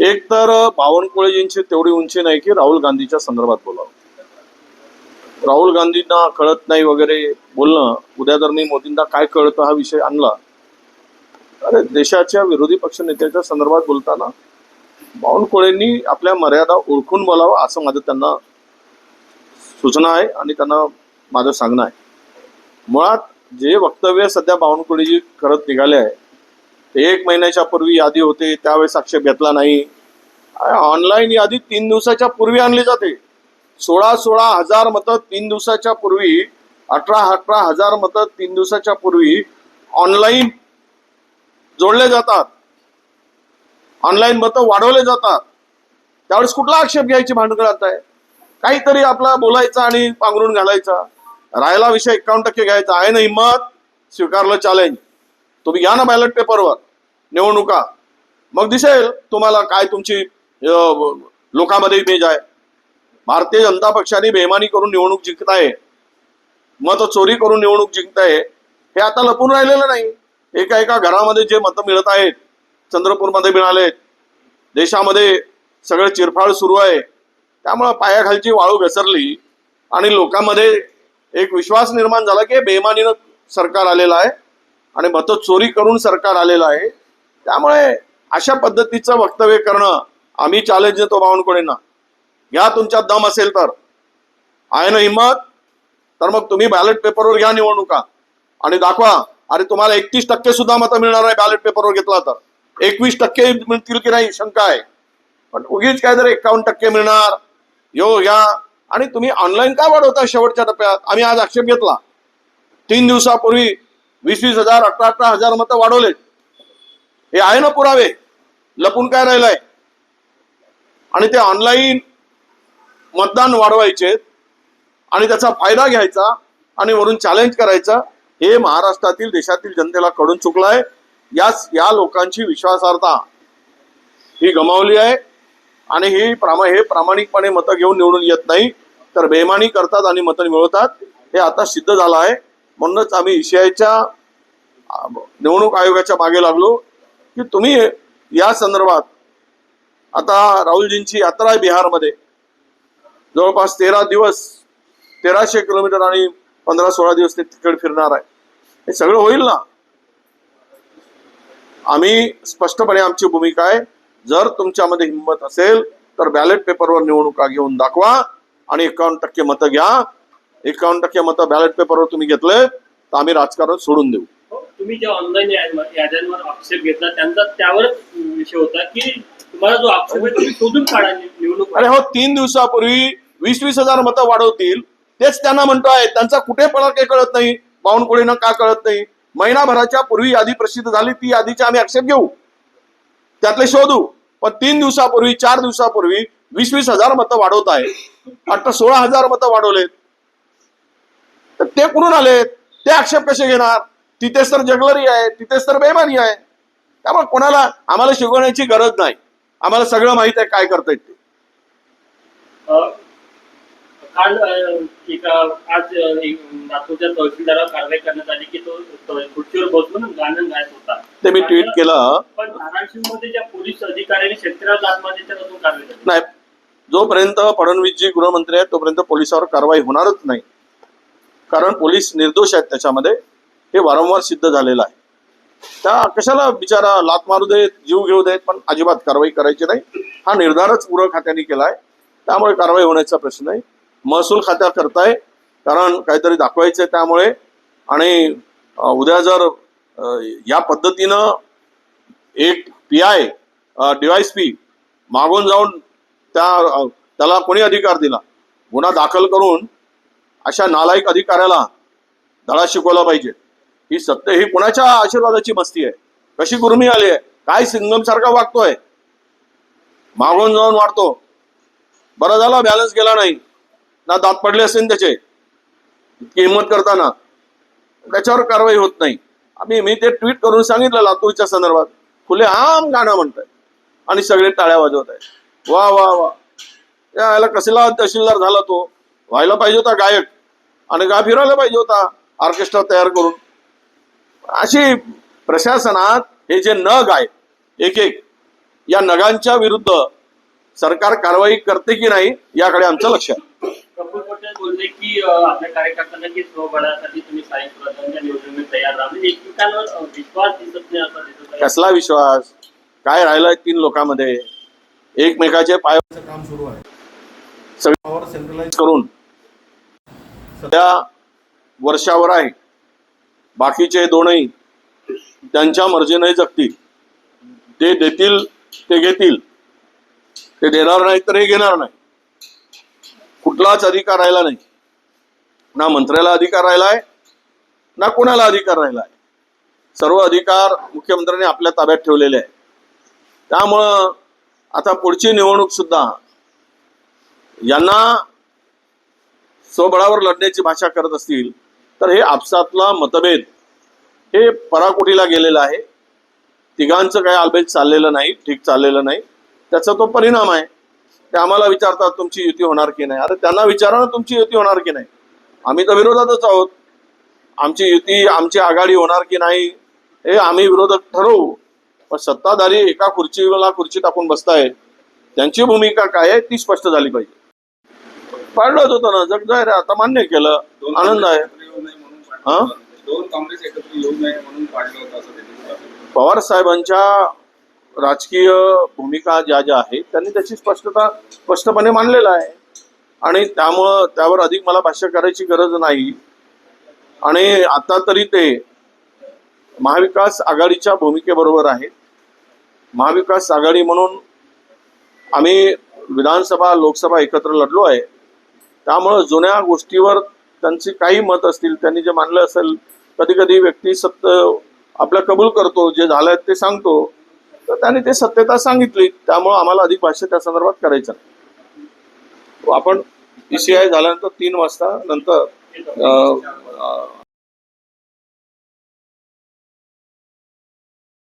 एक तर बावनकुळेजींची तेवढी उंची नाही की राहुल गांधीच्या संदर्भात बोलावं. राहुल गांधींना कळत नाही वगैरे बोलणं उद्या जर मी मोदींना काय कळतं हा विषय आणला अरे देशाच्या विरोधी पक्ष नेत्याच्या संदर्भात बोलताना बावनकुळेंनी आपल्या मर्यादा ओळखून बोलावं असं माझं त्यांना सूचना आहे आणि त्यांना माझं सांगणं आहे. मुळात जे वक्तव्य सध्या बावनकुळेजी करत निघाले आहे एक महिन्याच्या पूर्वी यादी होते त्यावेळेस आक्षेप घेतला नाही. ऑनलाईन यादी तीन दिवसाच्या पूर्वी आणली जाते. सोळा सोळा हजार मतं तीन दिवसाच्या पूर्वी अठरा अठरा हजार मतं तीन दिवसाच्या पूर्वी ऑनलाईन जोडले जातात. ऑनलाईन मतं वाढवले जातात. त्यावेळेस कुठला आक्षेप घ्यायची भांडण आता आहे? काहीतरी आपला बोलायचा आणि पांघरून घालायचा. राहायला विषय एकावन्न टक्के घ्यायचा. आहे ना हिंमत? स्वीकारलं चॅलेंज तुम्ही या ना बॅलेट पेपरवर निवडणुका. मग दिसेल तुम्हाला काय तुमची लोकांमध्ये इमेज आहे. भारतीय जनता पक्षाने बेमानी करून निवडणूक जिंकताय मत चोरी करून निवडणूक जिंकताय हे आता लपून राहिलेलं नाही. एका एका घरामध्ये जे मतं मिळत आहेत चंद्रपूरमध्ये मिळालेत. देशामध्ये सगळं चिरफाड सुरू आहे. त्यामुळं पायाखालची वाळू घसरली आणि लोकांमध्ये एक विश्वास निर्माण झाला की बेमानीनं सरकार आलेलं आहे. आणि मतं चोरी करून सरकार आलेलं आहे. त्यामुळे अशा पद्धतीचं वक्तव्य करणं आम्ही चॅलेंज देतो बावनकुळेंना. घ्या तुमच्यात दम असेल तर. आहे ना हिंमत? तर मग तुम्ही बॅलेट पेपरवर घ्या निवडणुका. आणि दाखवा अरे तुम्हाला एकतीस टक्के सुद्धा मतं मिळणार आहे बॅलेट पेपरवर घेतला तर. एकवीस टक्के मिळतील की नाही शंका आहे. पण उगीच काय तर एकावन्न टक्के मिळणार. यो घ्या आणि तुम्ही ऑनलाईन का वाढवता शेवटच्या टप्प्यात? आम्ही आज आक्षेप घेतला. तीन दिवसापूर्वी वीस वीस हजार अठरा अठरा हजार मतं वाढवलेत. हे आहे ना पुरावे? लपून काय राहिलंय? आणि ते ऑनलाईन मतदान वाढवायचे आणि त्याचा फायदा घ्यायचा आणि वरून चॅलेंज करायचा हे महाराष्ट्रातील देशातील जनतेला कळून चुकलंय. याच या लोकांची विश्वासार्हता ही गमावली आहे. आणि ही प्रामा हे प्रामाणिकपणे मतं घेऊन निवडून येत नाही तर बेमानी करतात आणि मतं मिळवतात. हे आता सिद्ध झालं आहे. म्हणूनच आम्ही इशियाच्या निवडणूक आयोगाच्या मागे लागलो की तुम्ही या संदर्भात आता राहुलजींची यात्रा आहे बिहारमध्ये. जवळपास तेरा दिवस तेराशे किलोमीटर आणि पंधरा सोळा दिवस ते तिकडे फिरणार आहे. हे सगळं होईल ना? आम्ही स्पष्टपणे आमची भूमिका आहे. जर तुमच्यामध्ये हिंमत असेल तर बॅलेट पेपरवर निवडणुका घेऊन दाखवा आणि एकावन्न टक्के मतं घ्या. एकावन्न टक्के मतं बॅलेट पेपरवर तुम्ही घेतले तर आम्ही राजकारण सोडून देऊ. हो, तुम्ही ज्या ऑनलाईन याद्यांवर आक्षेप घेतला त्यांचा त्यावरच विषय होता की तुम्हाला जो आक्षेप आहे तुम्ही शोधून काढा निवडणूक अरे हो तीन दिवसापूर्वी वीस वीस हजार मतं वाढवतील. तेच त्यांना म्हणतोय त्यांचा कुठे फरक काही कळत नाही. बावनकुळेनं का कळत नाही? महिनाभराच्या पूर्वी यादी प्रसिद्ध झाली ती यादीचे आम्ही आक्षेप घेऊ. त्यातले शोधू. पण तीन दिवसापूर्वी चार दिवसापूर्वी वीस वीस हजार मतं वाढवत आहे आता सोळा हजार मतं वाढवलेत. तर ते कुठून आलेत? ते आक्षेप कसे घेणार? तिथेच तर जगलरी आहे तिथेच तर बेमानी आहे. त्यामुळे कोणाला आम्हाला शिकवण्याची गरज नाही. आम्हाला सगळं माहीत आहे काय करतायत ते. अ, काल एक आज नागपूरच्या तहसीलदारावर कारवाई करण्यात आली की तो खुर्चीवर बसून गाणं गायत होता. ते मी ट्विट केलं. पण धाराशिवमध्ये ज्या पोलीस अधिकाऱ्यांनी शेतकऱ्याला जात मारली त्यावर अजून कारवाई नाही. जोपर्यंत फडणवीसजी गृहमंत्री आहेत तोपर्यंत पोलिसावर कारवाई होणारच नाही. कारण पोलीस निर्दोष आहेत त्याच्यामध्ये. हे वारंवार सिद्ध झालेलं आहे. त्या कशाला बिचारा लात मारू देत जीव घेऊ देत पण अजिबात कारवाई करायची नाही. हा निर्धारच पूर्व खात्याने केला आहे त्यामुळे कारवाई होण्याचा प्रश्न नाही. महसूल खात्या करताय कारण काहीतरी दाखवायचंय त्यामुळे. आणि उद्या जर या पद्धतीनं एक पी आय पी मागून जाऊन त्या त्याला कोणी अधिकार दिला? गुन्हा दाखल करून अशा नालायक अधिकाऱ्याला धडा शिकवला पाहिजे. ही सत्य ही कुणाच्या आशीर्वादाची मस्ती आहे? कशी गुरमी आली आहे? काय सिंगम सारखा वागतोय? मागून जाऊन वाढतो. बरं झाला बॅलन्स गेला नाही. ना दात पडले असेल त्याचे. इतकी हिंमत करताना. त्याच्यावर कारवाई होत नाही. आम्ही मी ते ट्विट करून सांगितलं लातूरच्या संदर्भात. खुले आम गाणं म्हणताय. आणि सगळे टाळ्या वाजवत आहे वा वा वा. या याला कसला तहसीलदार झाला तो? व्हायला पाहिजे होता गायक. आणि गा फिरायला पाहिजे होता. ऑर्केस्ट्रा तयार करून. अशी प्रशासनात हे जे न गायक एक एक या नगांच्या विरुद्ध सरकार कारवाई करते की नाही याकडे आमचं लक्ष आहे. कपूर पटेल बोलले की अं, आपल्या कार्यकर्त्यांना की स्वबळासाठी तुम्ही स्थायी स्वराज्याच्या निवडणुकीत तयार राहा. म्हणजे एकमेकांवर अं, विश्वास दिसत नाही असा दिसत आहे. कसला विश्वास? काय राहिलाय तीन लोकांमध्ये? एकमेकाचे पाय काम सुरू आहे. सगळे सेंट्रलाइज करून सध्या वर्षावर आहे. बाकीचे दोनही त्यांच्या मर्जीने जगतील. ते देतील ते घेतील. ते देणार नाही तर हे घेणार नाही. कुठलाच अधिकार राहिला नाही. ना मंत्र्याला अधिकार राहिलाय ना कोणाला अधिकार राहिलाय सर्व अधिकार मुख्यमंत्र्यांनी आपल्या ताब्यात ठेवलेले आहे त्यामुळं आता पुढची निवडणूक सुद्धा यांना स्वबळावर लढण्याची भाषा करत असतील तर हे आपसातला मतभेद हे पराकोटीला गेलेलं आहे. तिघांचं काय आलबेज चाललेलं नाही ठीक चाललेलं नाही. त्याचा तो परिणाम आहे. ते आम्हाला विचारतात तुमची युती होणार की नाही? अरे त्यांना विचारा ना तुमची युती होणार की नाही? आम्ही तर विरोधातच आहोत. आमची युती आमची आघाडी होणार की नाही हे आम्ही विरोधक ठरवू. पण सत्ताधारी एका खुर्चीला खुर्ची टाकून बसतायत. त्यांची भूमिका काय आहे ती स्पष्ट झाली पाहिजे. पाडलंच होतं ना. जग जाहीर आता मान्य केलं. आनंद आहे. हा? पवार साहेबांच्या राजकीय भूमिका ज्या ज्या आहेत त्यांनी त्याची स्पष्टता स्पष्टपणे मांडलेलं आहे. आणि त्यामुळं त्यावर अधिक मला भाष्य करायची गरज नाही. आणि आता तरी ते महाविकास आघाडीच्या भूमिकेबरोबर आहेत. महाविकास आघाडी म्हणून आम्ही विधानसभा लोकसभा एकत्र लढलो आहे. त्यामुळं जुन्या गोष्टीवर त्यांची काही मत असतील त्यांनी जे मानलं असेल कधी कधी व्यक्ती सत्य आपलं कबूल करतो जे झालंय ते सांगतो. तर त्याने ते सत्यता सांगितली. त्यामुळं आम्हाला अधिक भाष्य त्या संदर्भात करायचं आपण ई सी आय झाल्यानंतर तीन वाजता नंतर